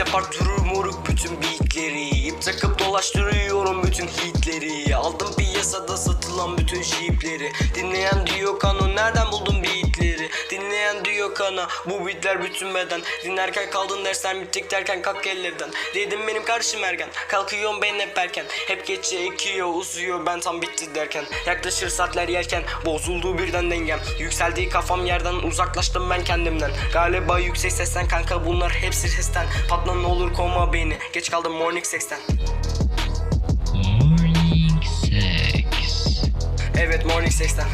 yapar durur moruk bütün beatleri. Takıp dolaştırıyorum bütün hitleri. Aldım piyasada satılan bütün jeepleri. Dinleyen diyor kano nereden buldun beatleri? Dinleyen diyor kana bu beatler bütün beden Dinlerken kaldın dersler bittik derken kalk ellerden. Dedim benim karşım ergen kalkıyorum ben hep erken. Hep geçe ekiyor uzuyor ben tam bitti derken. Yaklaşır saatler yerken bozuldu birden dengem. Yükseldiği kafam yerden uzaklaştım ben kendimden. Galiba yüksek sesten kanka bunlar hepsi sesten. Patlan olur koma beni geç kaldım morning sexten Sexten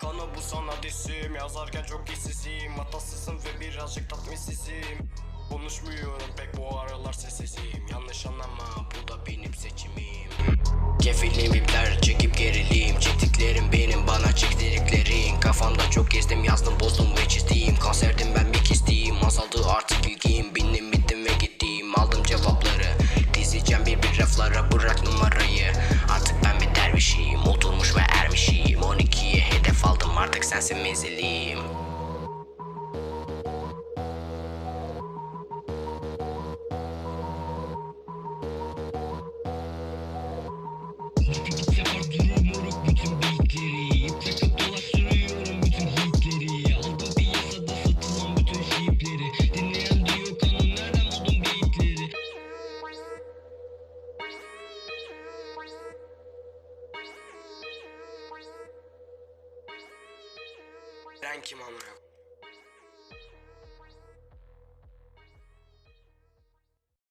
Kana bu sana disim Yazarken çok hissizim Hatasızım ve birazcık tatminsizim. Konuşmuyorum pek bu aralar sessizim. Yanlış anlama bu da benim seçimim. Kefilim ipler çekip gerileyim. Çektiklerim benim bana çektirdiklerin. Kafamda çok gezdim yazdım numara bırak numarayı Artık ben bir dervişiyim oturmuş ve ermişiyim 12'ye hedef aldım artık sensin menziliyim Thank you. Thank you మామ